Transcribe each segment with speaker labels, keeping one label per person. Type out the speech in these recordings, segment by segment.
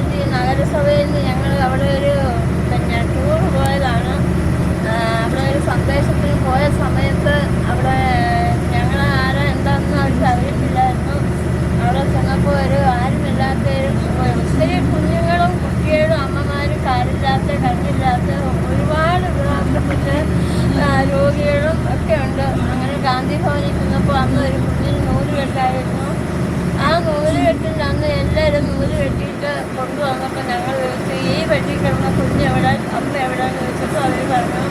Speaker 1: Municipality നഗരസഭയിൽ നിന്ന് ഞങ്ങൾ അവിടെ ഒരു പിന്നെ ടൂർ പോയതാണ്. അവിടെ ഒരു സന്ദേശത്തിന് പോയ സമയത്ത് അവിടെ ഞങ്ങൾ ആരാ എന്താണെന്ന് അവർക്ക് അറിയത്തില്ലായിരുന്നു. അവിടെ ചെന്നപ്പോൾ ഒരു ആരുമില്ലാത്ത ഒത്തിരി കുഞ്ഞുങ്ങളും കുട്ടികളും അമ്മമാരും കാലില്ലാത്ത കണ്ണില്ലാത്ത ഒരുപാട് ആ, രോഗികളും ഒക്കെ ഉണ്ട്. അങ്ങനെ ഗാന്ധി ഭവനിൽ ചെന്നപ്പോൾ അന്ന് ഒരു കുഞ്ഞിന് നൂൽ കെട്ടായിരുന്നു ആ നൂൽ എല്ലാവരും നൂൽ കെട്ടിയിട്ട് കൊണ്ടുവന്നപ്പോൾ ഞങ്ങൾ ചോദിച്ചു ഈ വെട്ടി കിടന്ന കുഞ്ഞ് എവിടെ? അമ്മ എവിടെയാണെന്ന് ചോദിച്ചപ്പോൾ അവർ പറഞ്ഞു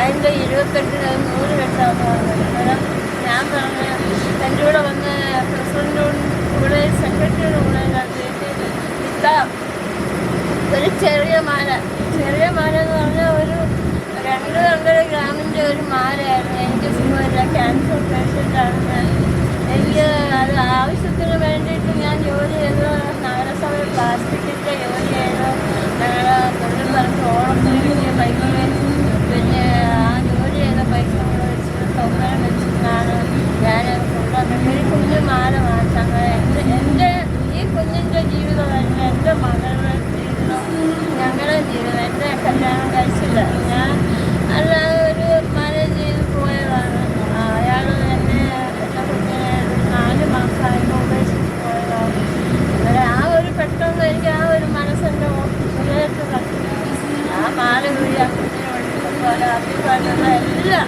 Speaker 1: അതിന്റെ ഇരുപത്തെട്ടിന് അത് നൂൽ കെട്ടാമെന്ന് പറഞ്ഞു. അന്നേരം ഞാൻ പറഞ്ഞു എന്റെ കൂടെ വന്ന് പ്രസിഡന്റും കൂടെ സെക്രട്ടറിയുടെ കൂടെ ഇത്താ ഒരു ചെറിയ മാല. ചെറിയ മാല എന്ന് പറഞ്ഞാൽ ഒരു രണ്ട് രണ്ടര ഗ്രാമിന്റെ ഒരു മാലയായിരുന്നു. എനിക്ക് സുഖമില്ല ക്യാൻസർ പേഷ്യന്റാണ് ഞാൻ എനിക്ക് അത് ആവശ്യത്തിന് വേണ്ടിയിട്ട് ഞാൻ ജോലി ചെയ്ത് നഗരസഭയിൽ പ്ലാസ്റ്റിക്കിന്റെ ജോലി ചെയ്ത് ഞങ്ങളുടെ തൊഴിൽ പറഞ്ഞ് ഓണത്തിന് കിട്ടിയ പൈസ പിന്നെ ആ ജോലി ചെയ്ത പൈസ കൂടെ വെച്ച് സൗകര്യം വെച്ചിട്ടാണ് ഞാൻ കൊണ്ടുവന്നിട്ട് വാങ്ങിച്ചു അങ്ങനെ എന്റെ ഈ കുഞ്ഞിന്റെ ജീവിതമല്ല എന്റെ മകളുടെ ജീവിതം ഞങ്ങളുടെ ജീവിതം എന്റെ കല്യാണം കഴിച്ചില്ല ഞാൻ അല്ലാതെ ഒരു മാനേജ് ചെയ്ത് പോയതാണ് അയാൾ എന്നെ എന്റെ കുഞ്ഞിനെ നാല് മാസമായി ഉപേക്ഷിച്ച് പോയതാണ് അന്നേരം ആ ഒരു പെട്ടെന്ന് എനിക്ക് ആ ഒരു മനസ്സിന്റെ ഉള്ളിലേക്ക് തട്ടി. ആ മാല ആ കുഞ്ഞിനെ അതിലുള്ള എല്ലാ